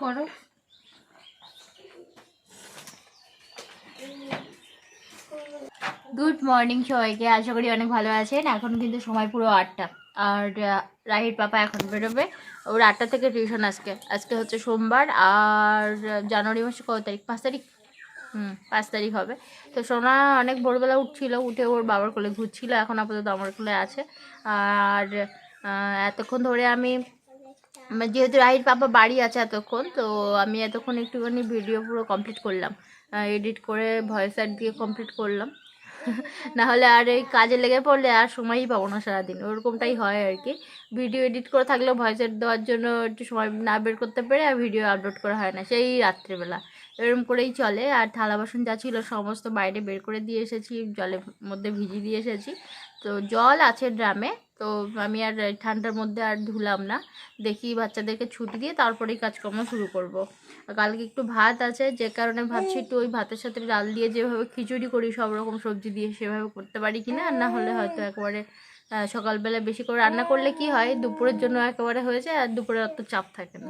করে। Good morning সবাইকে, আশা করি অনেক ভালো আছেন। এখন কিন্তু সময় পুরো আটটা। আর রাহির পাপা এখন বেরোবে। ওর আটটা থেকে টিউশন আজকে। আজকে হচ্ছে সোমবার। আর, জানুয়ারি মাসে কত তারিখ? পাঁচ তারিখ? হুম, পাঁচ তারিখ হবে। তো সোনা অনেক ভোরবেলা উঠছিল। উঠে ওর বাবার কোলে ঘুরছিল। এখন আপাতত আমার কোলে আছে। আর এতক্ষণ ধরে আমি যেহেতু রাহির পাপা বাড়ি আছে এতক্ষণ, তো আমি এতক্ষণ একটুখানি ভিডিও পুরো কমপ্লিট করলাম। এডিট করে ভয়েস অ্যাড দিয়ে কমপ্লিট করলাম। না হলে আর এই কাজে লেগে পড়লে আর সময়ই পাবো না সারাদিন। ওরকমটাই হয় আর কি। ভিডিও এডিট করে থাকলেও ভয়েস অ্যাড দেওয়ার জন্য একটু সময় না বের করতে পেরে আর ভিডিও আপলোড করা হয় না। সেই রাত্রেবেলা। এরকম করেই চলে। আর থালা বাসন যা ছিল সমস্ত বাইরে বের করে দিয়ে এসেছি, জলের মধ্যে ভিজিয়ে দিয়ে এসেছি। তো জল আছে ড্রামে। তো আমি আর ঠান্ডার মধ্যে আর ধুলাম না। দেখি বাচ্চাদেরকে ছুটি দিয়ে তারপরেই কাজকর্ম শুরু করব। কালকে একটু ভাত আছে, যে কারণে ভাবছি একটু ওই ভাতের সাথে ডাল দিয়ে যেভাবে খিচুড়ি করি, সব রকম সবজি দিয়ে সেভাবে করতে পারি কি না আর না হলে হয়তো একবারে সকালবেলা বেশি করে রান্না করলে কি হয়, দুপুরের জন্য একেবারে হয়ে যায় আর দুপুরে অত চাপ থাকে না।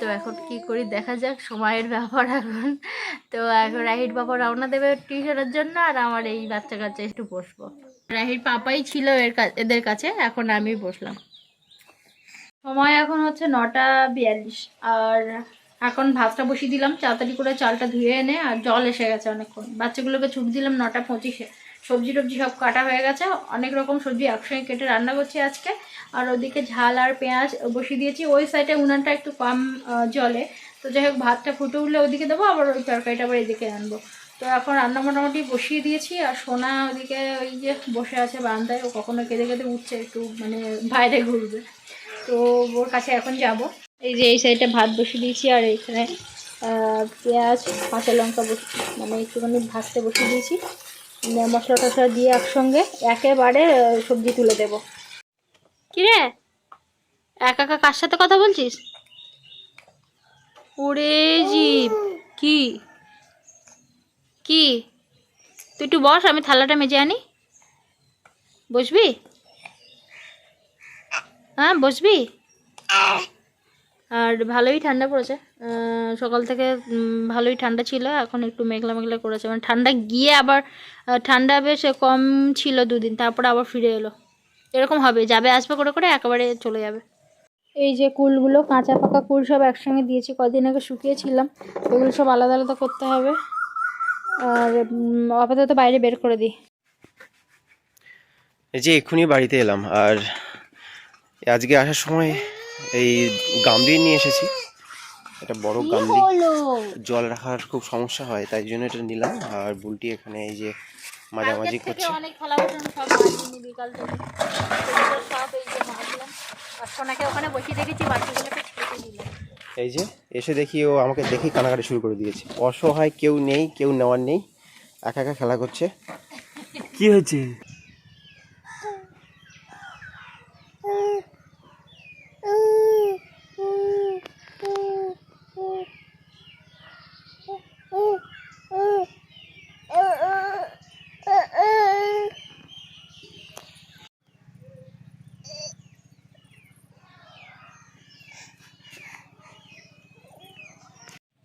তো এখন কি করি? দেখা যাক, সময়ের ব্যাপার এখন। তো এখন রাহির বাবা রওনা দেবে টিউশনের জন্য আর আমার এই বাচ্চা কাচ্চা একটু বসবো। রাহির পাপাই ছিল এর এদের কাছে, এখন আমি বসলাম। সময় এখন হচ্ছে নটা বিয়াল্লিশ। আর এখন ভাতটা বসিয়ে দিলাম, তাড়াতাড়ি করে চালটা ধুয়ে এনে আর জল এসে গেছে অনেকক্ষণ। বাচ্চাগুলোকে ছুট দিলাম নটা পঁচিশে। সবজি টবজি সব কাটা হয়ে গেছে। অনেক রকম সবজি একসঙ্গে কেটে রান্না করছি আজকে। আর ওদিকে ঝাল আর পেঁয়াজ বসিয়ে দিয়েছি। ওই সাইডে উনানটা একটু কম জলে। তো যাই হোক, ভাতটা ফুটে উঠলে ওদিকে দেবো, আবার ওই তরকারিটা আবার এদিকে আনব। তো এখন রান্না মোটামুটি বসিয়ে দিয়েছি। আর সোনা ওদিকে ওই যে বসে আছে বারান্দায়, ও কখনো কেঁদে কেঁদে উঠছে, একটু মানে বাইরে ঘুরবে। তো ওর কাছে এখন যাব। এই যে এই সাইডে ভাত বসিয়ে দিয়েছি, আর এইখানে পেঁয়াজ, কাঁচা লঙ্কা বসে মানে একটুখানি ভাজতে বসিয়ে দিয়েছি। মশলা টশলা দিয়ে একসঙ্গে একেবারে সবজি তুলে দেব। কিরে? একা একা কার সাথে কথা বলছিস? ওরে জীব, কি? কি? তুই একটু বস, আমি থালাটা মেজে আনি। বসবি? হ্যাঁ বসবি? আর ভালোই ঠান্ডা পড়েছে। সকাল থেকে ভালোই ঠান্ডা ছিল, এখন একটু মেঘলা মেঘলা করেছে। মানে ঠান্ডা গিয়ে আবার ঠান্ডা বেশ কম ছিল দুদিন, তারপরে আবার ফিরে এলো। এরকম হবে, যাবে আসবে করে করে, একেবারে চলে যাবে। এই যে কুলগুলো, কাঁচা পাকা কুল সব একসঙ্গে দিয়েছি, কদিন আগে শুকিয়েছিলাম। এগুলো সব আলাদা আলাদা করতে হবে। আর আপাতত বাইরে বের করে দিই। এই যে এক্ষুনি বাড়িতে এলাম, আর আজকে আসার সময় এই গামলি নিয়ে এসেছি। এটা বড় গামলি। জল রাখার খুব সমস্যা হয় তাই জন্য এটা নিলাম। আর বুলটি এখানে এই যে মাঝামাঝি করছে। এই যে মাজলাম আর সোনাকে ওখানে বসিয়ে রেখেছি বাচ্চাগুলোকে ছেড়ে দিলাম। এই যে এসে দেখি ও আমাকে দেখেই কানাকাটি শুরু করে দিয়েছে। অসহায় কেউ নেই কেউ নেওয়ার নেই। একা একা খেলা করছে। কি হয়েছে?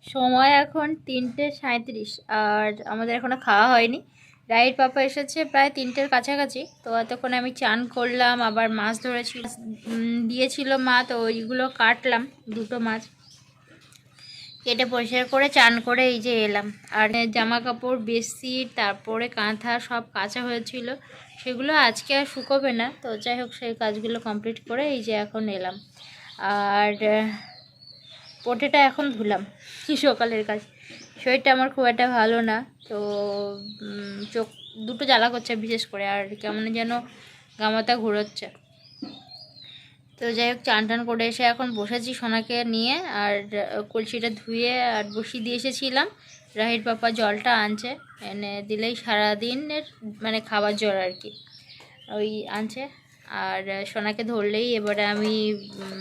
সময় এখন তিনটে সাঁত্রিশ আর আমাদের এখনও খাওয়া হয়নি। রাইট পাপা এসেছে প্রায় তিনটের কাছাকাছি। তো এতক্ষণ আমি চান করলাম, আবার মাছ ধরেছি। দিয়েছিল মা, তো ওইগুলো কাটলাম, দুটো মাছ। কেটে পরিষ্কার করে চান করে এই যে এলাম। আর জামা কাপড় বেডশিট, তারপরে কাঁথা সব কাঁচা হয়েছিল। সেগুলো আজকে আর শুকোবে না। তো যাই হোক, সেই কাজগুলো কমপ্লিট করে এই যে এখন এলাম। আর পোটেটা এখন ধুলাম সকালের কাজ। শরীরটা আমার খুব একটা ভালো না। তো চোখ দুটো জ্বালা করছে বিশেষ করে, আর কেমন যেন গামাতা ঘুরোচ্ছে। তো যাই হোক, চান টান করে এসে এখন বসেছি সোনাকে নিয়ে, আর কলসিটা ধুয়ে আর বসিয়ে দিয়ে এসেছিলাম। রাহির পাপা জলটা আনছে, এনে দিলেই সারাদিনের মানে খাবার জল আর কি। ওই আনছে। আর সোনাকে ধরলেই এবারে আমি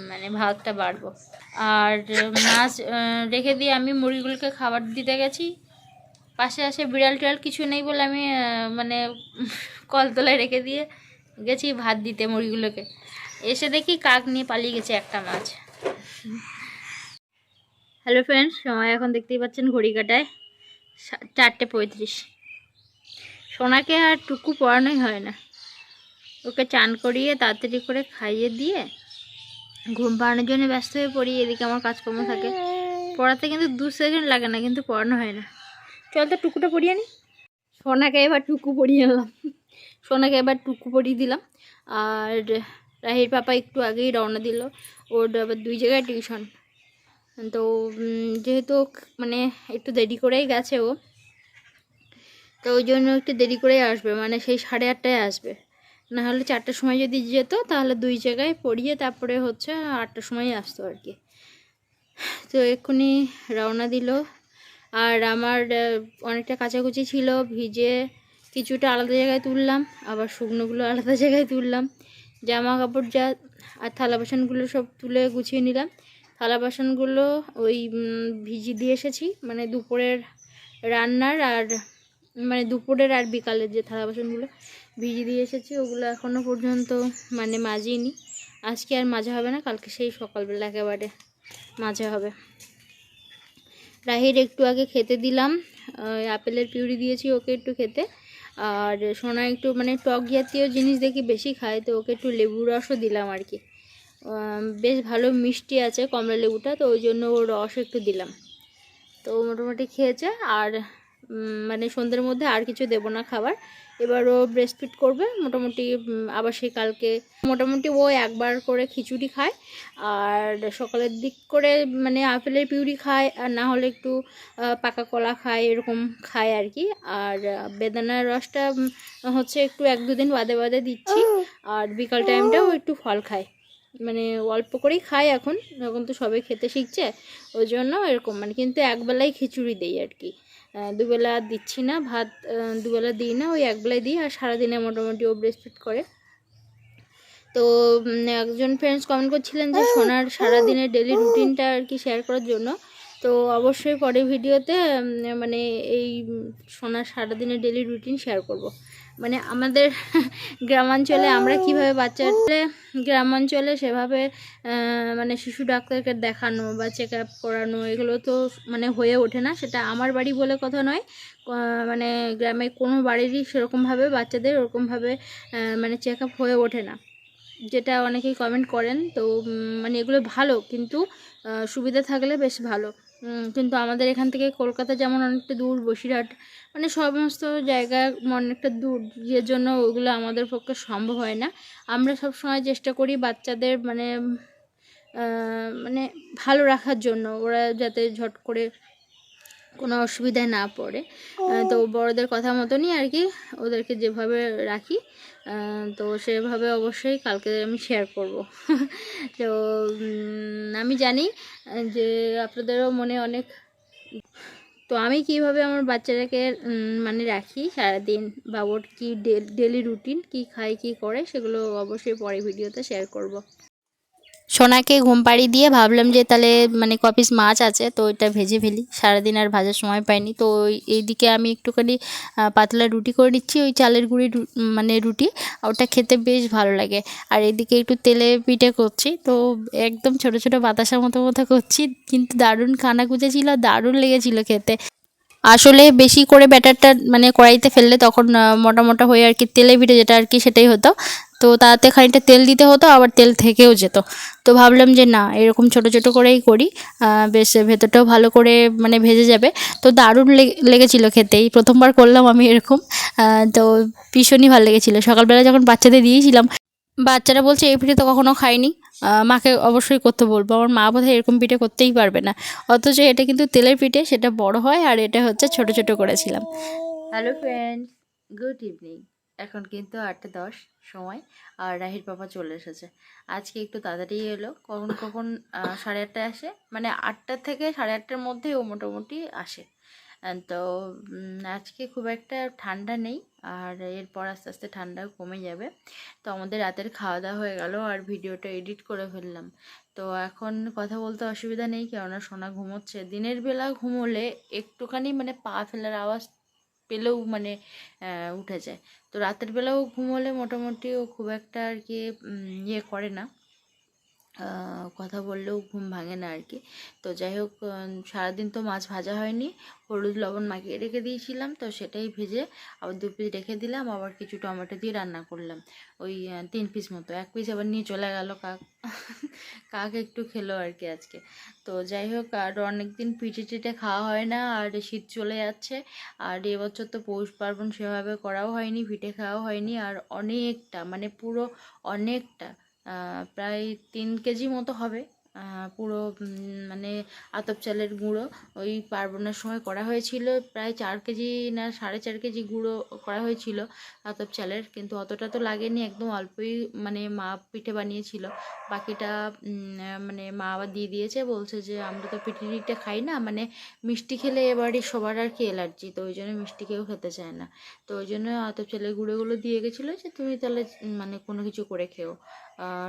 মানে ভাতটা বাড়বো। আর মাছ রেখে দিয়ে আমি মুরগিগুলোকে খাবার দিতে গেছি। পাশে আসে বিড়াল টিড়াল, কিছু নেই বলে আমি মানে কলতলায় রেখে দিয়ে গেছি ভাত দিতে মুরগিগুলোকে। এসে দেখি কাক নিয়ে পালিয়ে গেছে একটা মাছ। হ্যালো ফ্রেন্ডস সময় এখন দেখতেই পাচ্ছেন ঘড়ি কাটায় চারটে পঁয়ত্রিশ। সোনাকে আর টুকু পড়ানোই হয় না। ওকে চান করিয়ে তাড়াতাড়ি করে খাইয়ে দিয়ে ঘুম পাড়ানোর জন্য ব্যস্ত হয়ে পড়ি, এদিকে আমার কাজকর্ম থাকে। পড়াতে কিন্তু দু সেকেন্ড লাগে না, কিন্তু পড়ানো হয় না। চল তো টুকুটা পড়িয়ে নি সোনাকে এবার টুকু পড়িয়ে নিলাম সোনাকে এবার টুকু পড়িয়ে দিলাম। আর রাহির পাপা একটু আগেই রওনা দিল। ওর আবার দুই জায়গায় টিউশন। তো যেহেতু মানে একটু দেরি করেই গেছে ও, তো ওই জন্য একটু দেরি করেই আসবে। মানে সেই সাড়ে আটটায় আসবে। না হলে চারটার সময় যদি যেত, তাহলে দুই জায়গায় পড়িয়ে তারপরে হচ্ছে আটটার সময় আসতো আর কি। তো এক্ষুনি রওনা দিল। আর আমার অনেকটা কাচাকুচি ছিল, ভিজে কিছুটা আলাদা জায়গায় তুললাম, আবার শুকনোগুলো আলাদা জায়গায় তুললাম। জামা কাপড় যা আর থালা বাসনগুলো সব তুলে গুছিয়ে নিলাম। থালা বাসনগুলো ওই ভিজিয়ে দিয়ে এসেছি মানে দুপুরের রান্নার আর মানে দুপুরের আর বিকালের যে থালা বাসনগুলো ভিজিয়ে দিয়ে এসেছি, ওগুলো এখনও পর্যন্ত মানে মাজিনি। আজকে আর মাজা হবে না, কালকে সেই সকালবেলা একেবারে মাজা হবে। রাহির একটু আগে খেতে দিলাম আপেলের পিউরি দিয়েছি ওকে একটু খেতে। আর সোনা একটু মানে টক জাতীয় জিনিস দেখি বেশি খায়, তো ওকে একটু লেবু রসও দিলাম আর কি। বেশ ভালো মিষ্টি আছে কমলা লেবুটা, তো ওই জন্য ওর রস একটু দিলাম। তো মোটামুটি খেয়েছে, আর মানে সন্ধ্যের মধ্যে আর কিছু দেবো না খাবার। এবার ও ব্রেস্ট ফিট করবে, মোটামুটি আবার সেই কালকে। মোটামুটি ও একবার করে খিচুড়ি খায়, আর সকালের দিক করে মানে আপেলের পিউরি খায়, আর না হলে একটু পাকা কলা খায়, এরকম খায় আর কি। আর বেদানার রসটা হচ্ছে একটু এক দুদিন বাদে বাদে দিচ্ছি, আর বিকাল টাইমটাও একটু ফল খায়। মানে অল্প করেই খায় এখন এখন তো সবাই খেতে শিখছে, ওই জন্য এরকম মানে কিন্তু একবেলাই খিচুড়ি দেই আর কি। দুবেলা দিচ্ছি না, ভাত দুবেলা দিই না, ওই একবেলায় দিই আর সারাদিনে মোটামুটি ও ব্রেস্টফিট করে তো একজন ফ্রেন্ডস কমেন্ট করছিলেন যে সোনার সারাদিনের ডেলি রুটিনটা আর কি শেয়ার করার জন্য তো অবশ্যই পরের ভিডিওতে মানে এই সোনার সারাদিনের ডেলি রুটিন শেয়ার করব। মানে আমাদের গ্রামাঞ্চলে আমরা কীভাবে বাচ্চাদের গ্রামাঞ্চলে সেভাবে মানে শিশু ডাক্তারকে দেখানো বা চেক আপ করানো, এগুলো তো মানে হয়ে ওঠে না। সেটা আমার বাড়ি বলে কথা নয়। মানে গ্রামে কোনো বাড়িরই সেরকমভাবে বাচ্চাদের ওরকমভাবে মানে চেক আপ হয়ে ওঠে না। যেটা অনেকেই কমেন্ট করেন, তো মানে এগুলো ভালো, কিন্তু সুবিধা থাকলে বেশ ভালো। কিন্তু আমাদের এখান থেকে কলকাতা যেমন অনেকটা দূর, বসিরহাট মানে সমস্ত জায়গা অনেকটা দূর, যে জন্য ওগুলো আমাদের পক্ষে সম্ভব হয় না। আমরা সব সময় চেষ্টা করি বাচ্চাদের মানে মানে ভালো রাখার জন্য, ওরা যাতে ঝট করে কোনো অসুবিধায় না পড়ে। তো বড়দের কথা মতনই আর কি, ওদেরকে যেভাবে রাখি। তো সেভাবে অবশ্যই কালকে আমি শেয়ার করব। তো আমি জানি যে আপনাদেরও মনে অনেক তো আমি কীভাবে আমার বাচ্চাটাকে মানে রাখি সারাদিন বাবর কী ডেলি রুটিন কি খায়, কি করে, সেগুলো অবশ্যই পরে ভিডিওতে শেয়ার করব। সোনাকে ঘুম পাড়ি দিয়ে ভাবলাম যে তাহলে মানে কপিস মাছ আছে, তো ওইটা ভেজে ফেলি। সারাদিন আর ভাজার সময় পাইনি, তো এইদিকে আমি একটুখানি পাতলা রুটি করে নিচ্ছি, ওই চালের গুঁড়ি মানে রুটি ওটা খেতে বেশ ভালো লাগে। আর এদিকে একটু তেলে পিঠে করছি, তো একদম ছোট ছোট বাতাসার মতো মতো করছি, কিন্তু দারুণ কানা কুচে ছিল দারুণ লেগেছিল খেতে। আসলে বেশি করে ব্যাটারটা মানে কড়াইতে ফেললে তখন মোটা মোটা হয়ে আর কি তেলে পিঠে যেটা আর কি সেটাই হতো। তো তাতে খানিকটা তেল দিতে হতো আবার তেল থেকেও যেত। তো ভাবলাম যে না এরকম ছোট ছোট করেই করি। বেশ ভেতরটাও ভালো করে মানে ভেজে যাবে। তো দারুণ লেগেছিলো খেতেই প্রথমবার করলাম আমি এরকম। তো ভীষণই ভালো লেগেছিলো। সকালবেলা যখন বাচ্চাদের দিয়েছিলাম বাচ্চারা বলছে এই পিঠে তো কখনো খাইনি। আহ, মাকে অবশ্যই করতে বলব। আমার মা বোধহয় এরকম পিঠে করতেই পারবে না। অথচ এটা কিন্তু তেলের পিঠে সেটা বড় হয় আর এটা হচ্ছে ছোট ছোট করেছিলাম। হ্যালো ফ্রেন্ডস গুড ইভিনিং এখন কিন্তু আটটা দশ সময় আর রাহির বাবা চলে এসেছে। আজকে একটু তাড়াতাড়ি এলো। কখন কখন সাড়ে আটটায় আসে? মানে আটটা থেকে সাড়ে আটটার মধ্যে ও মোটামুটি আসে। তো আজকে খুব একটা ঠান্ডা নেই আর এরপর আস্তে আস্তে ঠান্ডা কমে যাবে। তো আমাদের রাতের খাওয়া দাওয়া হয়ে গেল আর ভিডিওটা এডিট করে ফেললাম। তো এখন কথা বলতে অসুবিধা নেই কেননা সোনা ঘুমোচ্ছে। দিনের বেলা ঘুমোলে একটুখানি মানে পা ফেলার আওয়াজ পেলেও মানে উঠে যায়। তো রাতের বেলাও ঘুমোলে মোটামুটি ও খুব একটা আর কি ইয়ে করে না। কথা বললেও ঘুম ভাঙে না আর কি তো যাই হোক সারাদিন তো মাছ ভাজা হয়নি। হলুদ লবণ মাখিয়ে রেখে দিয়েছিলাম, তো সেটাই ভেজে আবার দু পিস রেখে দিলাম, আবার কিছু টমেটো দিয়ে রান্না করলাম। ওই তিন পিস মতো, এক পিস আবার নিয়ে চলে গেল কাক। কাক একটু খেলো আর কি আজকে। তো যাই হোক, আর অনেক দিন পিঠে টিঠে খাওয়া হয় না, আর শীত চলে যাচ্ছে। আর এবছর তো পৌষ পার্বণ সেভাবে করাও হয়নি, পিঠে খাওয়াও হয়নি, আর অনেকটা মানে পুরো অনেকটা প্রায় তিন কেজি মতো হবে। পুরো মানে আতপ চালের গুঁড়ো ওই পার্বণের সময় করা হয়েছিল। প্রায় চার কেজি না, সাড়ে চার কেজি গুঁড়ো করা হয়েছিল আতপ চালের। কিন্তু অতটা তো লাগেনি, একদম অল্পই মানে মা পিঠে বানিয়েছিল। বাকিটা মানে মা আবার দিয়ে দিয়েছে, বলছে যে আমরা তো পিঠে টিঠে খাই না মানে মিষ্টি খেলে এবারই সবার আর কি অ্যালার্জি, তো ওই জন্য মিষ্টি কেউ খেতে চায় না। তো ওই জন্য আতপ চালের গুঁড়োগুলো দিয়ে গেছিল যে তুমি তাহলে মানে কোনো কিছু করে খেও।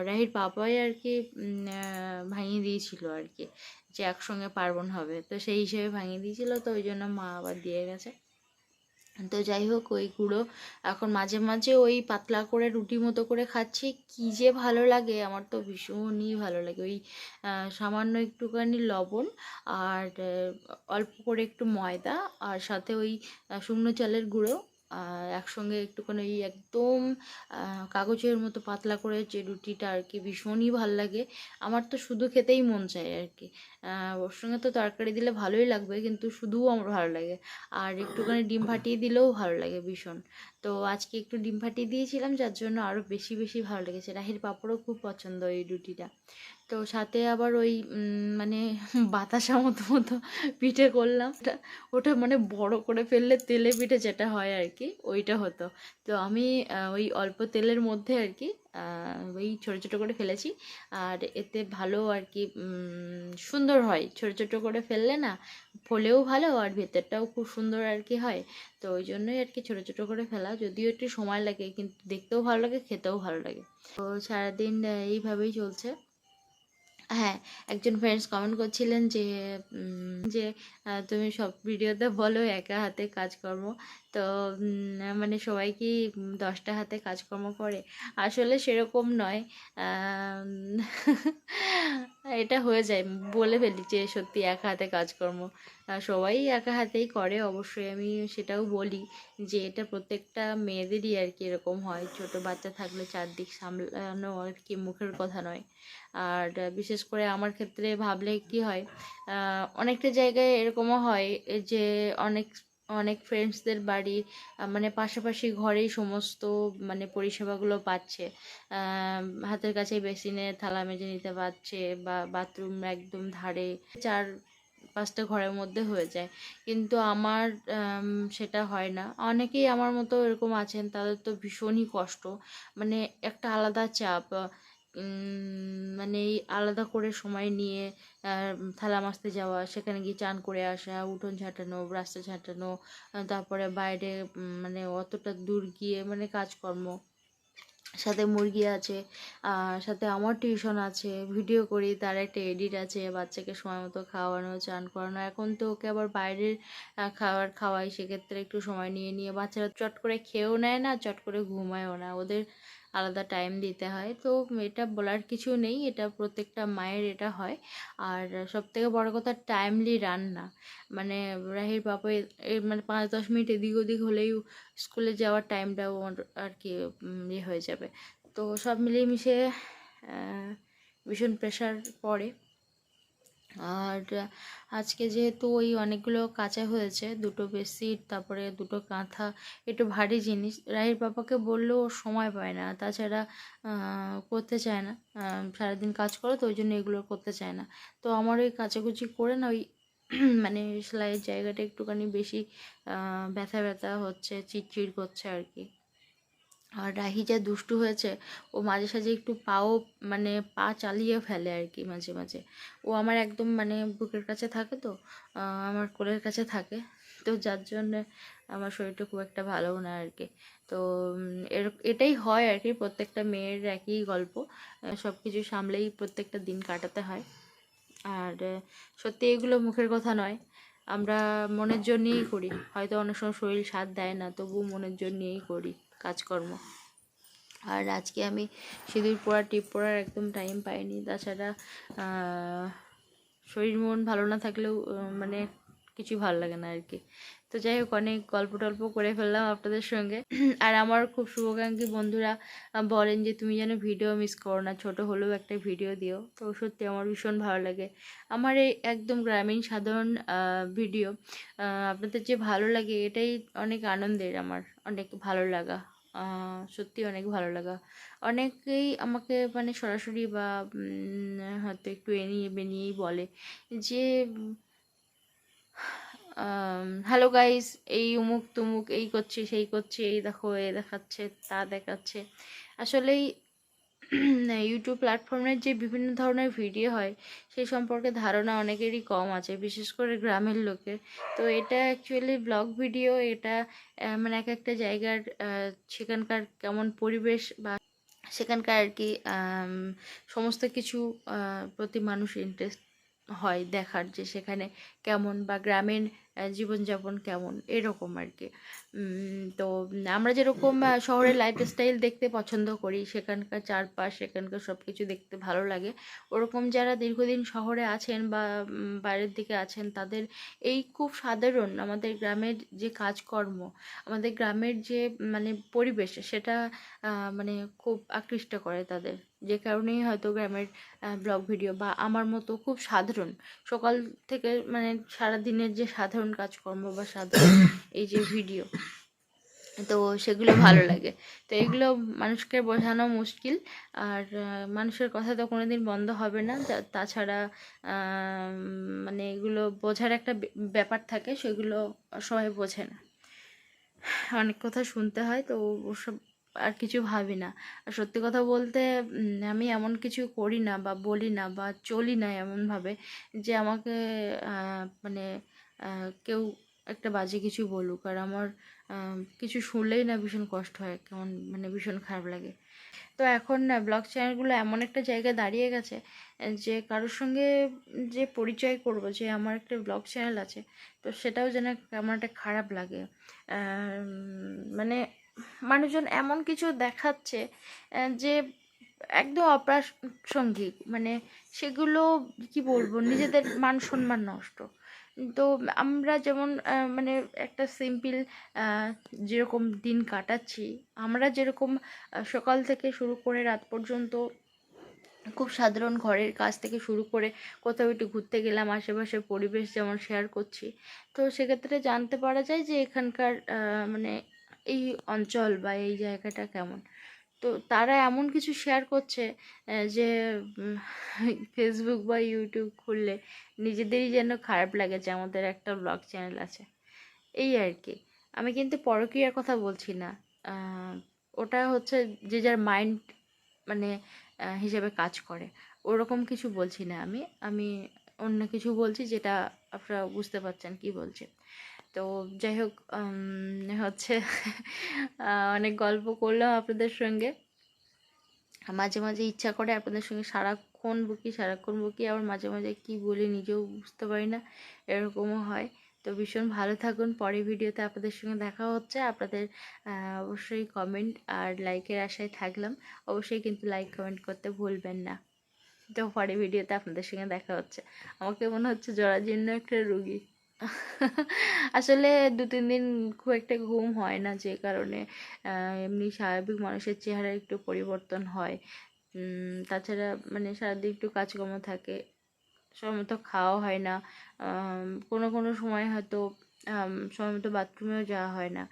রাহির পাপাই আর কি ভাঙিয়ে দিয়েছিল আর কি যে একসঙ্গে পার্বণ হবে। তো সেই হিসেবে ভাঙিয়ে দিয়েছিল, তো ওই জন্য মা আবার দিয়ে গেছে। তো যাই হোক, ওই গুঁড়ো। এখন মাঝে মাঝে ওই পাতলা করে রুটি মতো করে খাচ্ছি, কী যে ভালো লাগে, আমার তো ভীষণই ভালো লাগে। ওই সামান্য একটুখানি লবণ আর অল্প করে একটু ময়দা আর সাথে ওই শুকনো চালের গুঁড়ো আর একসঙ্গে একটুখানি একদম কাগজের মতো পাতলা করে যে রুটিটা আর কি ভীষণই ভালো লাগে। আমার তো শুধু খেতেই মন চায় আর কি। ওর সঙ্গে তো তরকারি দিলে ভালোই লাগবে, কিন্তু শুধুও আমার ভালো লাগে। আর একটুখানি ডিম ফাটিয়ে দিলেও ভালো লাগে ভীষণ। তো আজকে একটু ডিম ফাটিয়ে দিয়েছিলাম, যার জন্য আরও বেশি বেশি ভালো লেগেছে। রাহির পাপড়ও খুব পছন্দ এই রুটিটা। তো সাথে আবার ওই মানে বাতাসা মতো মতো পিঠে করলাম। ওটা মানে বড় করে ফেললে তেলে পিঠে যেটা হয় আর কি, ওইটা হতো। তো আমি ওই অল্প তেলের মধ্যে আর কি ওই ছোটো ছোটো করে ফেলেছি। আর এতে ভালো আর কি সুন্দর হয়। ছোটো ছোটো করে ফেললে না, ফলেও ভালো আর ভেতরটাও খুব সুন্দর আর কি হয়। তো ওই জন্যই আর কি ছোটো ছোটো করে ফেলা। যদিও একটু সময় লাগে, কিন্তু দেখতেও ভালো লাগে, খেতেও ভালো লাগে। তো সারাদিন এইভাবেই চলছে। হ্যাঁ একজন ফ্রেন্ডস কমেন্ট করছিলেন যে যে তুমি সব ভিডিওতে বলো, একা হাতে কাজকর্ম। তো মানে সবাই কি দশটা হাতে কাজকর্ম করে? আসলে সেরকম নয়। এটা হয়ে যায়। বলে ফেলি যে সত্যি একা হাতে কাজকর্ম। সবাই একা হাতেই করে, অবশ্যই আমি সেটাও বলি যে এটা প্রত্যেকটা মেয়েদেরই আর কি এরকম হয়। ছোট বাচ্চা থাকলে চারদিক সামলানো আর কি মুখের কথা নয়। আর বিশেষ করে আমার ক্ষেত্রে ভাবলে কি হয় অনেকটা জায়গায় এরকমও হয় যে অনেক অনেক ফ্রেন্ডসদের বাড়ি মানে পাশাপাশি ঘরেই সমস্ত মানে পরিষেবাগুলো পাচ্ছে। হাতের কাছে বেসিনে থালা মেজে নিতে পারছে বা বাথরুম একদম ধারে চার পাঁচটা ঘরের মধ্যে হয়ে যায়। কিন্তু আমার সেটা হয় না। অনেকেই আমার মতো এরকম আছেন, তাদের তো ভীষণই কষ্ট। মানে একটা আলাদা চাপ। মানে আলাদা করে সময় নিয়ে থালা মাজতে যাওয়া, সেখানে গিয়ে চান করে আসা, উঠোন ঝাঁটানো, রাস্তা ঝাঁটানো তারপরে বাইরে মানে অতটা দূর গিয়ে মানে কাজকর্ম। সাথে মুরগি আছে সাথে আমার টিউশন আছে, ভিডিও করি, তার একটা এডিট আছে, বাচ্চাকে সময় মতো খাওয়ানো, চান করানো। এখন তো ওকে আবার বাইরের খাবার খাওয়াই, সেক্ষেত্রে একটু সময় নিয়ে নিয়ে বাচ্চারা চট করে খেয়েও নেয় না, চট করে ঘুমায়ও না। ওদের আলাদা টাইম দিতে হয়। তো এটা বলার কিছু নেই, এটা প্রত্যেকটা মায়ের এটা হয়। আর সবথেকে বড় কথা টাইমলি রান্না। মানে রাহির এ মানে পাঁচ, দশ মিনিট এদিক ওদিক হলেই স্কুলে যাওয়ার টাইমটাও আর কি ইয়ে হয়ে যাবে। তো সব মিলিয়ে মিশে ভীষণ প্রেশার পড়ে। আর আজকে যেহেতু ওই অনেকগুলো কাঁচা হয়েছে, দুটো বেডশিট, তারপরে দুটো কাঁথা, একটু ভারী জিনিস। রাহির বাবাকে বললেও সময় পায় না, তাছাড়া করতে চায় না। সারাদিন কাজ করে, তো ওই জন্য এগুলো করতে চায় না। তো আমার ওই কাচাকুচি করে না, ওই মানে সেলাইয়ের জায়গাটা একটুখানি বেশি ব্যথা ব্যথা হচ্ছে, চিড়চিড় করছে আর কি। আর রাহি যা দুষ্টু হয়েছে, ও মাঝে সাঝে একটু পাও মানে পা চালিয়ে ফেলে আর কি মাঝে মাঝে। ও আমার একদম মানে বুকের কাছে থাকে তো আমার কোলের কাছে থাকে। তো যার জন্যে আমার শরীরটা খুব একটা ভালোও না আর কি। তো এর, এটাই হয় আর কি প্রত্যেকটা মেয়ের একই গল্প। সব কিছু সামলেই প্রত্যেকটা দিন কাটাতে হয়। আর সত্যি এগুলো মুখের কথা নয়। আমরা মনের জন্যেই করি। হয়তো অনেক সময় শরীর সাথ দেয় না, তবুও মনের জন্যেই করি। কাজকর্ম। আর আজকে আমি সিঁদুর পড়া, টিপ পড়ার একদম টাইম পাইনি। তাছাড়া শরীর মন ভালো না থাকলেও মানে কিছু ভালো লাগে না আর কি তো যাই হোক, অনেক গল্প টল্প করে ফেললাম আপনাদের সঙ্গে। আর আমার খুব শুভাকাঙ্ক্ষী বন্ধুরা বলেন যে, তুমি যেন ভিডিও মিস করো না। ছোট হলেও একটা ভিডিও দিও। তো সত্যি আমার ভীষণ ভালো লাগে। আমার এই একদম গ্রামীণ সাধারণ ভিডিও আপনাদের যে ভালো লাগে, এটাই অনেক আনন্দের আমার, অনেক ভালো লাগা। সত্যি অনেক ভালো লাগা। অনেকেই আমাকে মানে সরাসরি বা হয়তো একটু এনিয়ে বেনিয়েই বলে যে হ্যালো গাইস এই উমুক তুমুক এই করছে, সেই করছে, এই দেখো, এ দেখাচ্ছে, তা দেখাচ্ছে। আসলেই ইউটিউব প্ল্যাটফর্মের যে বিভিন্ন ধরনের ভিডিও হয় সেই সম্পর্কে ধারণা অনেকেরই কম আছে বিশেষ করে গ্রামের লোকের। তো এটা অ্যাকচুয়ালি ব্লগ ভিডিও এটা মানে এক একটা জায়গার সেখানকার কেমন পরিবেশ বা সেখানকার আর কি সমস্ত কিছু প্রতি মানুষ ইন্টারেস্ট হয় দেখার যে সেখানে কেমন বা গ্রামীণ আহ, জীবনযাপন কেমন এরকম আর কি। তো আমরা যেরকম শহরের লাইফস্টাইল দেখতে পছন্দ করি, সেখানকার চারপাশ, সেখানকার সব কিছু দেখতে ভালো লাগে, ওরকম যারা দীর্ঘদিন শহরে আছেন বা বাইরের দিকে আছেন, তাদের এই খুব সাধারণ আমাদের গ্রামের যে কাজকর্ম, আমাদের গ্রামের যে মানে পরিবেশ, সেটা মানে খুব আকৃষ্ট করে তাদের। যে কারণেই হয়তো গ্রামের ব্লগ ভিডিও বা আমার মতো খুব সাধারণ, সকাল থেকে মানে সারা দিনের যে সাধারণ কাজকর্ম বা সাধারণ এই যে ভিডিও তো সেগুলো ভালো লাগে। তো এগুলো মানুষকে বোঝানো মুশকিল। আর মানুষের কথা তো কোনোদিন বন্ধ হবে না। তাছাড়া মানে এগুলো বোঝার একটা ব্যাপার থাকে সেগুলো সবাই বোঝে না। অনেক কথা শুনতে হয় তো ওসব আর কিছু ভাবি না। আর সত্যি কথা বলতে আমি এমন কিছু করি না বা বলি না বা চলি না এমনভাবে যে আমাকে মানে কেউ একটা বাজে কিছু বলুক। আর আমার কিছু শুনলেই না ভীষণ কষ্ট হয়, কেমন মানে ভীষণ খারাপ লাগে। তো এখন না ব্লগ চ্যানেলগুলো এমন একটা জায়গায় দাঁড়িয়ে গেছে, যে কারোর সঙ্গে যে পরিচয় করব, যে আমার একটা ব্লগ চ্যানেল আছে, তো সেটাও যেন কেমন একটা খারাপ লাগে। মানে মানুষজন এমন কিছু দেখাচ্ছে যে একদম অপ্রাসঙ্গিক মানে সেগুলো, কি বলব, নিজেদের মান সম্মান নষ্ট। তো আমরা যেমন মানে একটা সিম্পল যেরকম দিন কাটাচ্ছি, আমরা যেরকম সকাল থেকে শুরু করে রাত পর্যন্ত খুব সাধারণ ঘরের কাজ থেকে শুরু করে কোথাও একটু ঘুরতে গেলাম, আশেপাশের পরিবেশ যেমন শেয়ার করছি, তো সেক্ষেত্রে জানতে পারা যায় যে এখানকার মানে এই অঞ্চল বা এই জায়গাটা কেমন। তো তারা এমন কিছু শেয়ার করছে যে ফেসবুক বা ইউটিউব খুললে নিজেদেরই যেন খারাপ লাগে যে আমাদের একটা ব্লগ চ্যানেল আছে। এই আর কি। আমি কিন্তু পরকীয়ার কথা বলছি না। ওটা হচ্ছে যে যার মাইন্ড মানে হিসেবে কাজ করে। ওরকম কিছু বলছি না আমি। আমি অন্য কিছু বলছি যেটা আপনারা বুঝতে পারছেন কি বলছি। তো যাই হোক হচ্ছে অনেক গল্প করলাম আপনাদের সঙ্গে। মাঝে মাঝে ইচ্ছা করে আপনাদের সঙ্গে সারাক্ষণ বকি সারাক্ষণ বকি, আবার মাঝে মাঝে কি বলি নিজেও বুঝতে পারি না, এরকমও হয়। তো ভীষণ ভালো থাকুন, পরের ভিডিওতে আপনাদের সঙ্গে দেখা হচ্ছে। আপনাদের অবশ্যই কমেন্ট আর লাইকের আশায় থাকলাম। অবশ্যই কিন্তু লাইক কমেন্ট করতে ভুলবেন না। তো পরের ভিডিওতে আপনাদের সঙ্গে দেখা হচ্ছে। আমাকে মনে হচ্ছে জরাজীর্ণ একটা রুগী। আসলে দু তিন দিন খুব একটা ঘুম হয় না যে কারণে এমনি স্বাভাবিক মানুষের চেহারা একটু পরিবর্তন হয়। তাছাড়া মানে সারাদিন একটু কাজকর্ম থাকে সময় মতো খাওয়া হয় না। কোনো কোনো সময় হয়তো সময় মতো বাথরুমেও যাওয়া হয় না।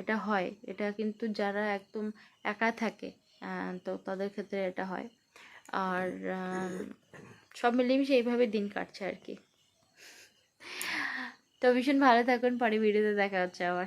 এটা হয়, এটা কিন্তু যারা একদম একা থাকে তো তাদের ক্ষেত্রে এটা হয়। আর সব মিলেমিশে এইভাবে দিন কাটছে আর কি। তো ভীষণ ভালো থাকুন পরে ভিডিওতে দেখা হচ্ছে আবার।